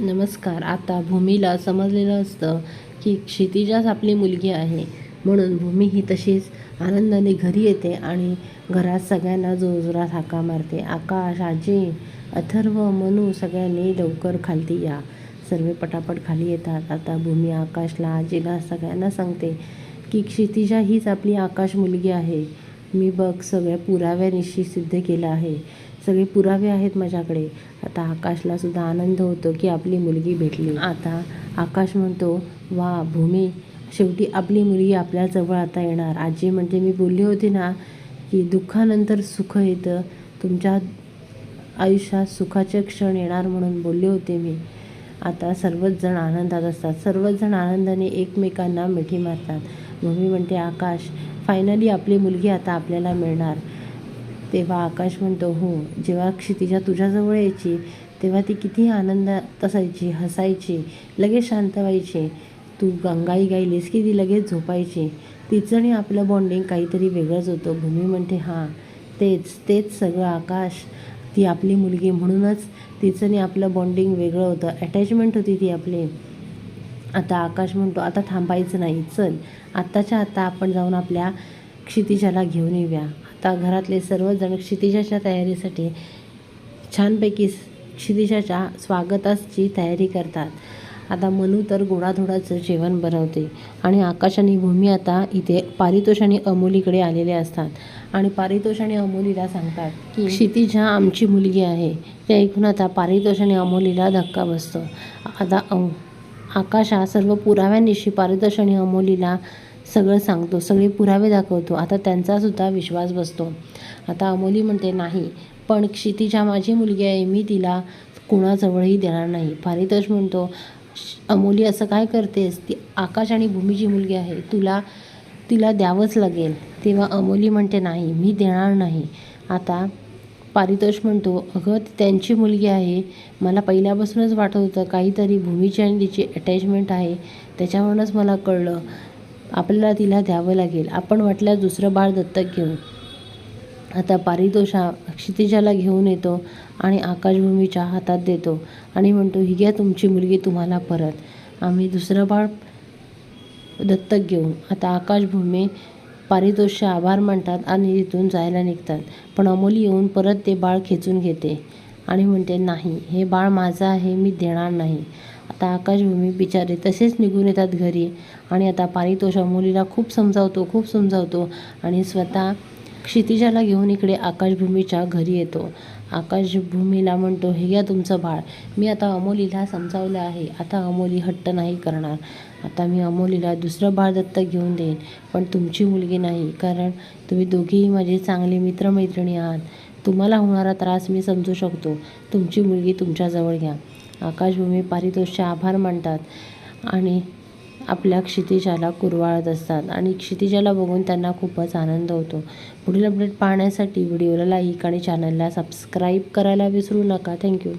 नमस्कार. आता भूमीला समजलेलं असतं की क्षितिजाच आपली मुलगी आहे. म्हणून भूमी ही तशीच आनंदाने घरी येते आणि घरात सगळ्यांना जोरजोरात हाका मारते. आकाश आजी अथर्व मनू सगळ्यांनी लवकर खालती या. सर्व पटापट खाली येतात. आता भूमी आकाशला आजीला सगळ्यांना सांगते की क्षितिजा हीच आपली आकाश मुलगी आहे. मी बघ सगळ्या पुराव्यानिशी सिद्ध केलं आहे. सगळे पुरावे आहेत माझ्याकडे. आता आकाशला सुद्धा आनंद होतो की आपली मुलगी भेटली. आता आकाश म्हणतो वा भूमी शेवटी आपली मुलगी आपल्याजवळ आता येणार. आजी म्हणते मी बोलली होती ना की दुःखानंतर सुख येतं. तुमच्या आयुष्यात सुखाचे क्षण येणार म्हणून बोलले होते मी. आता सर्वच जण आनंदात असतात. सर्वच जण आनंदाने एकमेकांना मिठी मारतात. भूमी म्हणते आकाश फायनली आपली मुलगी आता आपल्याला मिळणार. तेव्हा आकाश म्हणतो हो जेव्हा क्षितिजा तुझ्याजवळ यायची तेव्हा ती किती आनंदात असायची हसायची लगेच शांत व्हायची. तू गंगाई गायलीस की ती लगेच झोपायची. तिचं आणि आपलं बॉन्डिंग काहीतरी वेगळंच होतं. भूमी म्हणते हां तेच तेच सगळं आकाश. ती आपली मुलगी म्हणूनच तिचं आणि आपलं बॉन्डिंग वेगळं होतं. अटॅचमेंट होती ती आपली. आता आकाश म्हणतो आता थांबायचं नाही चल. आत्ताच्या आत्ता आपण जाऊन आपल्या क्षितिजाला घेऊन येऊया. आता घरातले सर्वजण क्षितिजाच्या तयारीसाठी छानपैकी क्षितिजाच्या स्वागताची तयारी करतात. आता मनू तर गोडाधोडाचं जेवण बनवते आणि आकाश आणि भूमी आता इथे पारितोष आणि अमोलीकडे आलेले असतात. आणि पारितोष आणि अमोलीला सांगतात की क्षितिजा आमची मुलगी आहे. ते ऐकून आता पारितोष आणि अमोलीला धक्का बसतो. आता आकाश हा सर्व पुराव्यांनिशी पारितोष आणि अमोलीला सगळं सांगतो सगळे पुरावे दाखवतो. आता त्यांचासुद्धा विश्वास बसतो. आता अमोली म्हणते नाही पण क्षितिजा माझी मुलगी आहे मी तिला कोणाजवळही देणार नाही. पारितोष म्हणतो अमोली असं काय करतेस? ती आकाश आणि भूमीची मुलगी आहे. तुला तिला द्यावंच लागेल. तेव्हा अमोली म्हणते नाही मी देणार नाही. आता पारितोष म्हणतो अगं त्यांची मुलगी आहे. मला पहिल्यापासूनच वाटत होतं काहीतरी भूमीची आणि तिची अटॅचमेंट आहे. त्याच्यावरूनच मला कळलं. आपल्याला तिला द्यावं लागेल. आपण वाटल्यास दुसरं बाळ दत्तक घेऊ. आता पारितोष क्षितिजाला घेऊन येतो आणि आकाशभूमीच्या हातात देतो आणि म्हणतो ही घ्या तुमची मुलगी तुम्हाला परत. आम्ही दुसरं बाळ दत्तक घेऊ. आता आकाशभूमी पारितोषचे आभार मानतात आणि तिथून जायला निघतात. पण अमोली येऊन परत ते बाळ खेचून घेते आणि म्हणते नाही हे बाळ माझं आहे मी देणार नाही. आता आकाशभूमी बिचारे तसेच निघून येतात घरी. आणि आता पारितोष अमोलीला खूप समजावतो खूप समजावतो. आणि स्वतः क्षितिजाला घेऊन इकडे आकाशभूमीच्या घरी येतो. आकाशभूमीला म्हणतो हे घ्या तुमचं बाळ. मी आता अमोलीला समजावलं आहे. आता अमोली हट्ट नाही करणार. आता मी अमोलीला दुसरं बाळ दत्तक घेऊन देईन. पण तुमची मुलगी नाही. कारण तुम्ही दोघीही माझे चांगले मित्रमैत्रिणी आहात. तुम्हाला होणारा त्रास मी समजू शकतो. तुमची मुलगी तुमच्याजवळ घ्या. आकाशभूमी पारितोषचे आभार मानतात आणि आपल्या क्षितिजाला कुरवाळत असतात. आणि क्षितिजाला बघून त्यांना खूपच आनंद होतो. पुढील अपडेट पाहण्यासाठी व्हिडिओला लाईक आणि चॅनलला सबस्क्राईब करायला विसरू नका. थँक्यू.